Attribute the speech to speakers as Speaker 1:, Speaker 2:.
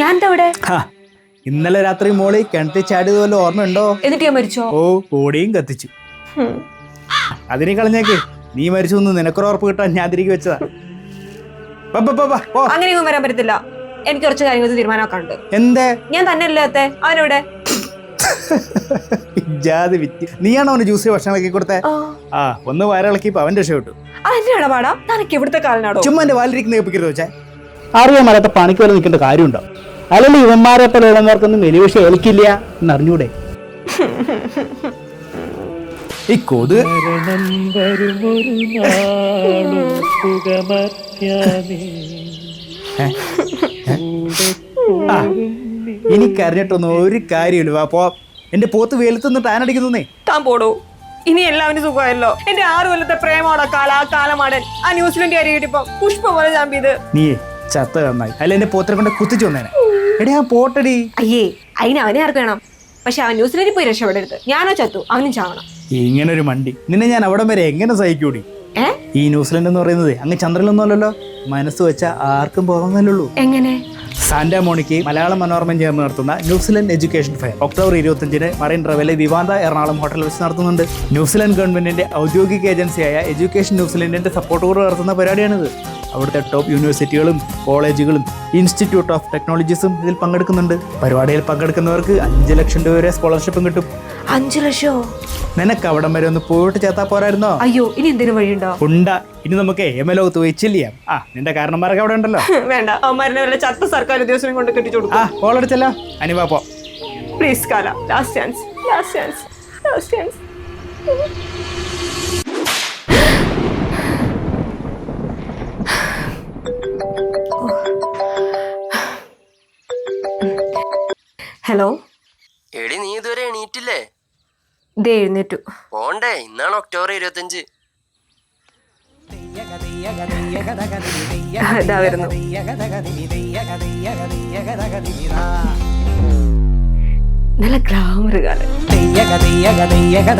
Speaker 1: ഞാൻ ഇവിടെ
Speaker 2: ഇന്നലെ രാത്രി മോളി കിണറ്റിൽ ചാടിയത് വല്ല ഓർമ്മയുണ്ടോ
Speaker 1: എന്നിട്ട് ഞാൻ മരിച്ചോ?
Speaker 2: ഓ കോടിയും കത്തിച്ചു. അതിനെ കളഞ്ഞേക്ക്. നീ മരിച്ചു എന്ന് നിനക്കൊരു ഉറപ്പ് കിട്ടാൻ ഞാൻ തിരികെ വെച്ചതാ.
Speaker 1: അങ്ങനെയൊന്നും വരാൻ പറ്റത്തില്ല. എനിക്ക് കുറച്ച് കാര്യങ്ങൾ തീരുമാനമാക്കാനുണ്ട്.
Speaker 2: എന്തേ?
Speaker 1: ഞാൻ തന്നെ അല്ലേ അവനോടെ
Speaker 2: ജാതി വിറ്റ്. നീയാണോ അവന് ജ്യൂസ് ഭക്ഷണം ഇളക്കി കൊടുത്തേ? ആ. ഒന്ന് വയറിളക്കിയപ്പോ അവൻ രക്ഷപ്പെട്ടു
Speaker 1: പാടാ തനക്ക് ഇവിടുത്തെ കാലനാടോ?
Speaker 2: ചുമ്മാ എന്റെ വാലിരിക്കുന്ന കേൾപ്പിക്കരുത് വെച്ചാൽ അറിയാൻ മേലാത്ത പണിക്ക് വരെ നിൽക്കേണ്ട കാര്യമുണ്ടോ? അല്ലെങ്കിൽ ഇവന്മാരെ പോലെ ഉള്ളവർക്കൊന്നും എലിവിഷ ഏൽക്കില്ല എന്നറിഞ്ഞൂടെ? ഈ കൊതു. എനിക്കറിഞ്ഞിട്ടൊന്നും ഒരു കാര്യമില്ല അപ്പോ എന്റെ പോത്ത് വെയിലത്തൊന്ന് ടാൻ അടിക്കുന്നേ
Speaker 1: താൻ പോടോ. ഇനി എല്ലാവരും സുഖമായല്ലോ. എന്റെ ആറു കൊല്ലത്തെ പ്രേമോടെ കാല ആ കാലമാടൻ. ആ ന്യൂസിലൻഡ് കാര്യം പുഷ്പ പോലെ ചാമ്പിയത്.
Speaker 2: നീ ചത്ത നന്നായി. അല്ല എന്റെ പോത്തിനെ കൊണ്ട് കുത്തിച്ചു വന്നേനെ. എടേ ആ പോട്ടടി.
Speaker 1: അയ്യേ അതിന് അവനെ ആർക്ക് വേണം? പക്ഷെ അവൻ ന്യൂസിലൻഡിൽ പോയി രക്ഷപ്പെടരുത്. ഞാനോ ചത്തു അവനും ചാവണം.
Speaker 2: ഇങ്ങനെ ഒരു മണ്ടി. നിന്നെ ഞാൻ അവിടം വരെ എങ്ങനെ സഹിക്കൂടി? ഈ ന്യൂസിലൻഡ് എന്ന് പറയുന്നത്. അങ്ങ് ചന്ദ്രനൊന്നും അല്ലല്ലോ. മനസ്സ് വെച്ച ആർക്കും പോകുന്നല്ലോ
Speaker 1: എങ്ങനെ?
Speaker 2: സാന്റാ മോണിക്ക് മലയാള മനോരമ ചേർന്ന് നടത്തുന്ന New Zealand education fair October ഇരുപത്തഞ്ചിന് മറൈൻ ഡ്രൈവിലെ വിവാന്ത എറണാകുളം ഹോട്ടൽ വെച്ച് നടത്തുന്നുണ്ട്. ന്യൂസിലൻഡ് ഗവൺമെന്റിന്റെ ഔദ്യോഗിക ഏജൻസിയായ എഡ്യൂക്കേഷൻ ന്യൂസിലൻഡിന്റെ സപ്പോർട്ടോട് നടത്തുന്ന പരിപാടിയാണിത്. അവിടുത്തെ ടോപ്പ് യൂണിവേഴ്സിറ്റികളും കോളേജുകളും ഇൻസ്റ്റിറ്റ്യൂട്ട് ഓഫ് ടെക്നോളജീസും ഇതിൽ പങ്കെടുക്കുന്നുണ്ട്. പരിപാടിയിൽ പങ്കെടുക്കുന്നവർക്ക് അഞ്ച് ലക്ഷം രൂപ വരെ സ്കോളർഷിപ്പും കിട്ടും.
Speaker 1: അഞ്ചു ലക്ഷോ?
Speaker 2: നിനക്ക് അവിടം വരെ ഒന്ന് പോയിട്ട് ചേർത്താ പോരായിരുന്നോ?
Speaker 1: അയ്യോ ഇനി എന്തിനു വഴിയുണ്ടോ?
Speaker 2: ഉണ്ട ഇനി നമുക്ക് പോയി chill ചെയ്യാം. ആ നിന്റെ കാരണന്മാരൊക്കെ അവിടെ ഉണ്ടല്ലോ.
Speaker 1: വേണ്ട അവന്മാരെ വല്ല ചത്ത സർക്കാർ ഉദ്യോഗസ്ഥനും കൊണ്ട് കെട്ടിച്ചു കൊടുക്കും.
Speaker 2: ആ അനിവാ പോ.
Speaker 1: പ്ലീസ് കാല. Last chance last chance last chance hello
Speaker 3: എടി നീ ഇതുവരെ എണീറ്റില്ലേ
Speaker 1: ദേ എഴുന്നേറ്റു
Speaker 3: പോണ്ടേ ഇന്നാണ് ഒക്ടോബർ ഇരുപത്തഞ്ച്
Speaker 1: ഇതാ വരുന്നു നല്ല ഗ്രാമർ കാലം
Speaker 4: യഗ